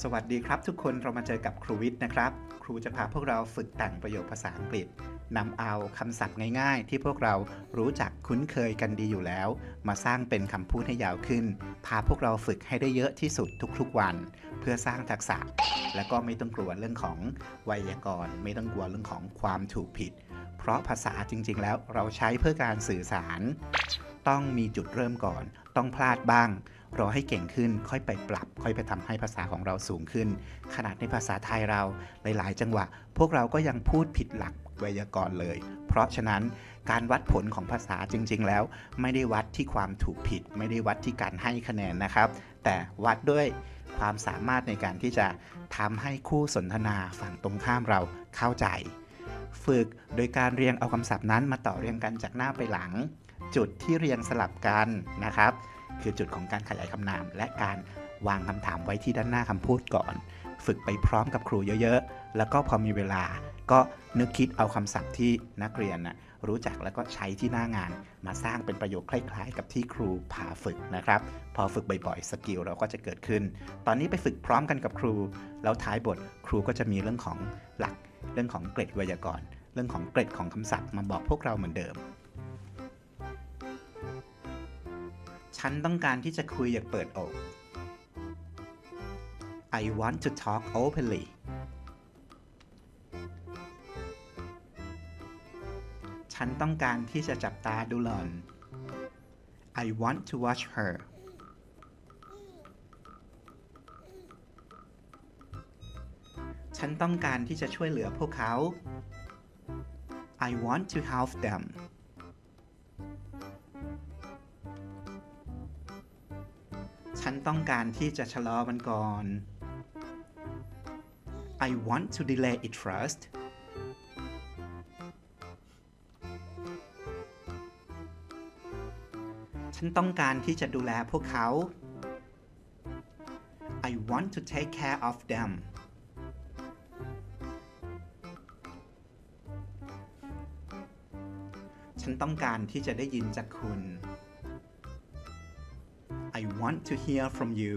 สวัสดีครับทุกคนเรามาเจอกับครูวิทย์นะครับ ครูจะพาพวกเราฝึกแต่งประโยคภาษาอังกฤษนำเอาคำศัพท์ง่ายๆ ที่พวกเรารู้จักคุ้นเคยกันดีอยู่แล้ว มาสร้างเป็นคำพูดให้ยาวขึ้น พาพวกเราฝึกให้ได้เยอะที่สุดทุกๆวัน เพื่อสร้างทักษะ และก็ไม่ต้องกลัวเรื่องของไวยากรณ์ ไม่ต้องกลัวเรื่องของความถูกผิด เพราะภาษาจริง ๆ แล้วเราใช้เพื่อการสื่อสาร ต้องมีจุดเริ่มก่อน ต้องพลาดบ้าง รอให้เก่งขึ้นค่อยไปปรับ ค่อยไปทำให้ภาษาของเราสูงขึ้น ขนาดในภาษาไทยเราหลาย ๆ จังหวะ พวกเราก็ยังพูดผิดหลักไวยากรณ์เลย เพราะฉะนั้นการวัดผลของภาษาจริง ๆ แล้ว ไม่ได้วัดที่ความถูกผิด ไม่ได้วัดที่การให้คะแนนนะครับ แต่วัดด้วยความสามารถในการที่จะทำให้คู่สนทนาฝั่งตรงข้ามเราเข้าใจ ฝึกโดยการเรียงเอาคำศัพท์นั้นมาต่อเรียงกันจากหน้าไปหลัง จุดที่เรียงสลับกันนะครับ คือจุดของการขยายคำนาม และการวางคำถามไว้ที่ด้านหน้าคำพูดก่อน ฝึกไปพร้อมกับครูเยอะๆ แล้วก็พอมีเวลาก็นึกคิดเอาคำศัพท์ที่นักเรียนนะรู้จักแล้วก็ใช้ที่หน้างาน มาสร้างเป็นประโยคคล้ายๆ กับที่ครูพาฝึกนะครับ พอฝึกบ่อยๆ สกิลเราก็จะเกิดขึ้น ตอนนี้ไปฝึกพร้อมกันกับครู แล้วท้ายบทครูก็จะมีเรื่องของหลัก เรื่องของเกร็ดไวยากรณ์ เรื่องของเกร็ดของคำศัพท์มาบอกพวกเราเหมือนเดิม ฉันต้องการที่จะคุยอย่างเปิดอก I want to talk openly ฉันต้องการที่จะจับตาดูหล่อน I want to watch her ฉันต้องการที่จะช่วยเหลือพวกเขา I want to help them ฉันต้องการที่จะชะลอมันก่อน I want to delay it first ฉันต้องการที่จะดูแลพวกเขา I want to take care of them ฉันต้องการที่จะได้ยินจากคุณ want to hear from you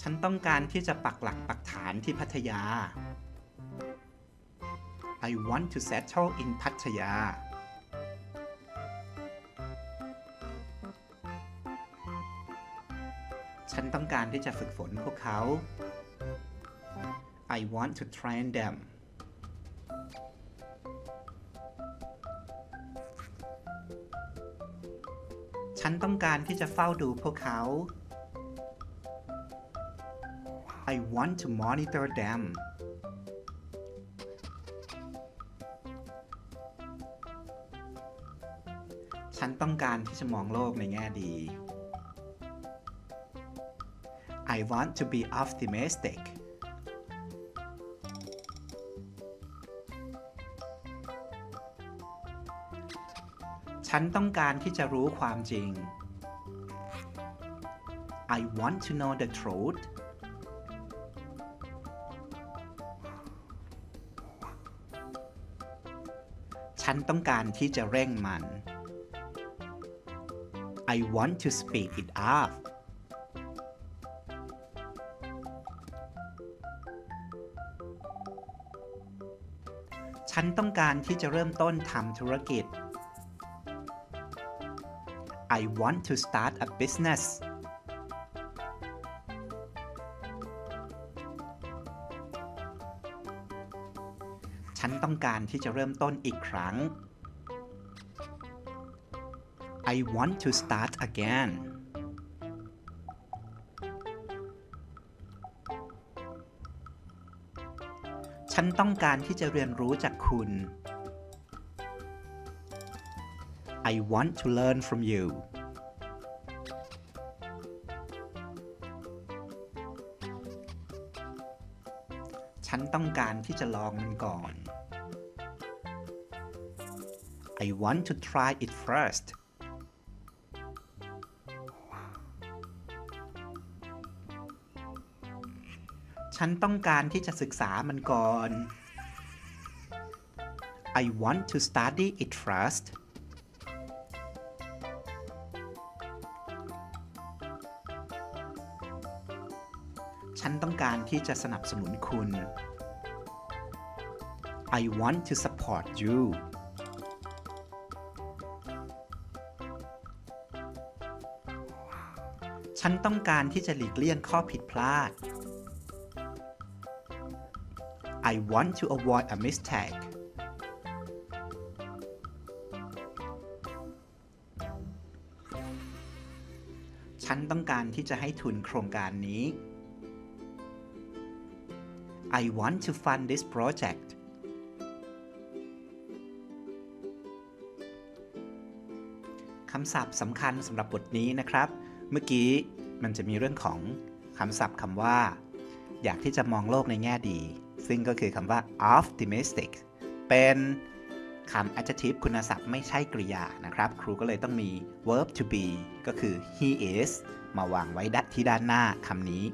ฉันต้องการที่จะปักหลักปักฐานที่พัทยา I want to settle in พัทยา ฉันต้องการที่จะฝึกฝนพวกเขา I want to train them ฉันต้องการที่จะเฝ้าดูพวกเขา I want to monitor them ฉันต้องการที่จะมองโลกในแง่ดี I want to be optimistic ฉันต้องการที่จะรู้ความจริง I want to know the truth ฉันต้องการที่จะเร่งมัน I want to speed it up ฉันต้องการที่จะเริ่มต้นทำธุรกิจ I want to start a business ฉันต้องการที่จะเริ่มต้นอีกครั้ง I want to start again ฉันต้องการที่จะเรียนรู้จากคุณ I want to learn from you ฉันต้องการที่จะลองมันก่อน I want to try it first ฉันต้องการที่จะศึกษามันก่อน I want to study it first ฉันต้องการที่จะสนับสนุนคุณ I want to support you ฉันต้องการที่จะหลีกเลี่ยงข้อผิดพลาด I want to avoid a mistake ฉันต้องการที่จะให้ทุนโครงการนี้ I want to fund this project คำศัพท์สำคัญสำหรับบทนี้นะครับ เมื่อกี้มันจะมีเรื่องของคำศัพท์คำว่า อยากที่จะมองโลกในแง่ดี ซึ่งก็คือคำว่า optimistic เป็นคำ adjective คุณศัพท์ไม่ใช่กริยานะครับ ครูก็เลยต้องมี verb to be ก็คือ he is มาวางไว้ดัที่ด้านหน้าคำนี้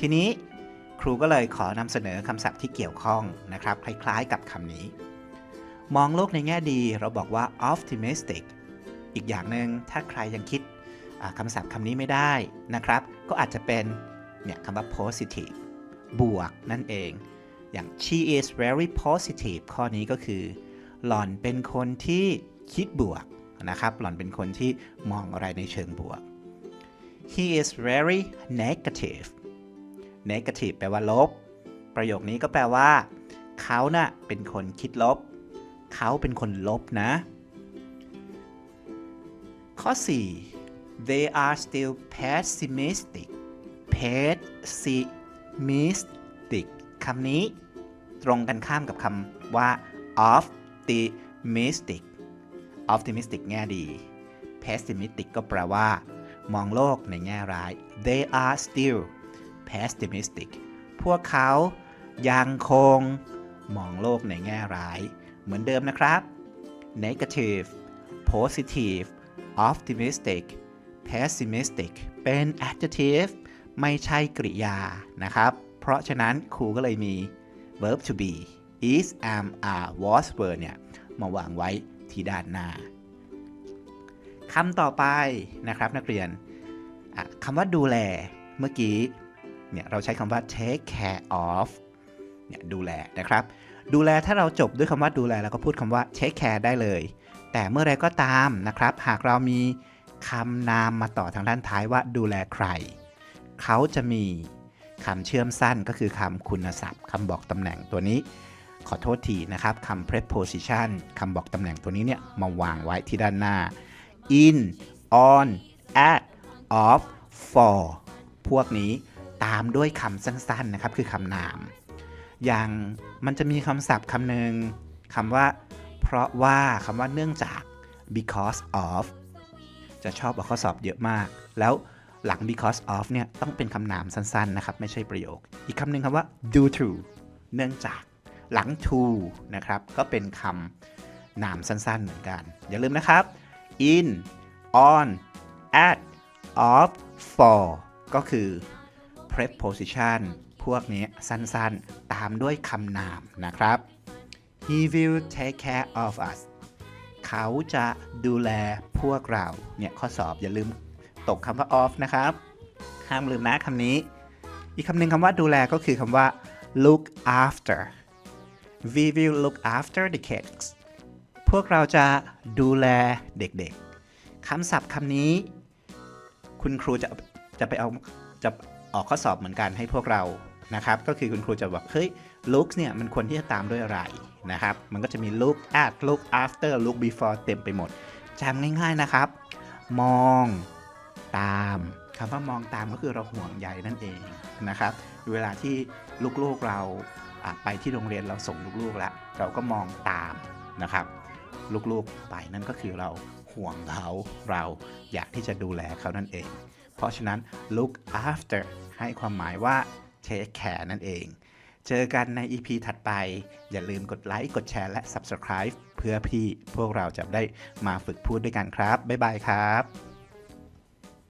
ทีนี้ ครูก็เลยขอนำเสนอคำศัพท์ที่เกี่ยวข้องนะครับ คล้ายๆกับคำนี้ มองโลกในแง่ดีเราบอกว่า optimistic อีกอย่างหนึ่งถ้าใครยังคิดคำศัพท์คำนี้ไม่ได้นะครับ ก็อาจจะเป็นเนี่ยคำว่า positive บวกนั่นเอง อย่าง she is very positive ข้อนี้ก็คือ หล่อนเป็นคนที่คิดบวกนะครับ หล่อนเป็นคนที่มองอะไรในเชิงบวก he is very negative negative แปลว่าลบ ประโยคนี้ก็แปลว่า เขาน่ะเป็นคนคิดลบ เขาเป็นคนลบนะ ข้อ 4 they are still pessimistic pessimistic คำนี้ตรงกันข้ามกับคำว่า optimistic optimistic แง่ดี pessimistic ก็แปลว่า มองโลกในแง่ร้าย they are still pessimistic พวกเขายังคงมองโลกในแง่ร้าย เหมือนเดิมนะครับ negative positive optimistic pessimistic เป็น adjective ไม่ใช่กริยานะครับ เพราะฉะนั้นครูก็เลยมี verb to be is am are was were เนี่ย มาวางไว้ที่ด้านหน้าคำต่อไปนะครับนักเรียนคำว่าดูแลเมื่อกี้ เนี่ยเราใช้คำว่า take care of เนี่ยดูแลนะครับ ดูแลถ้าเราจบด้วยคำว่าดูแลแล้วก็พูดคำว่า take care ได้เลย แต่เมื่อไรก็ตามนะครับ หากเรามีคำนามมาต่อทางด้านท้ายว่าดูแลใคร เขาจะมีคำเชื่อมสั้นก็คือคำคุณศัพท์คำบอกตำแหน่งตัวนี้ ขอโทษทีนะครับคำ preposition คำบอกตำแหน่งตัวนี้เนี่ยมาวางไว้ที่ด้านหน้า in on at of for พวกนี้ ตามด้วยคำสั้นๆนะครับคือคำนาม อย่างมันจะมีคำศัพท์คำหนึ่งคำว่า เพราะว่าคำว่าเนื่องจาก because of จะชอบเอาข้อสอบเยอะมาก แล้วหลัง because of เนี่ยต้องเป็นคำนามสั้นๆนะครับ ไม่ใช่ประโยค อีกคำหนึ่งคำว่า due to เนื่องจากหลัง to นะครับ ก็เป็นคำนามสั้นๆเหมือนกัน อย่าลืมนะครับ in on at of for ก็คือ preposition พวกนี้สั้นๆ ตามด้วยคำนามนะครับ he will take care of us เขาจะดูแลพวกเรา เนี่ยข้อสอบอย่าลืมตกคำว่า of นะครับ ห้ามลืมนะคำนี้ อีกคำหนึ่งคำว่าดูแลก็คือคำว่า look after we will look after the kids พวกเราจะดูแลเด็กๆคำศัพท์คำนี้ คุณครูจะจะไปเอาจะ ออกข้อสอบเหมือนกันให้พวกเรานะครับก็คือคุณครูจะบอกเฮ้ย look เนี่ยมันควรที่จะตามด้วยอะไรนะครับมันก็จะมี look at look after look before เต็มไปหมดจำง่ายๆนะครับ มองตามคำว่ามองตามก็คือเราห่วงใยนั่นเองนะครับ เวลาที่ลูกๆเราไปที่โรงเรียนเราส่งลูกๆแล้ว เราก็มองตามนะครับ ลูกๆไปนั่นก็คือเราห่วงเขาเราอยากที่จะดูแลเขานั่นเอง เพราะฉะนั้น look after ให้ความหมายว่า take care นั่นเอง เจอกันใน EP ถัดไป อย่าลืมกดไลค์ กดแชร์และ Subscribe เพื่อพี่พวกเราจะได้มาฝึกพูดด้วยกันครับ บ๊ายบายครับ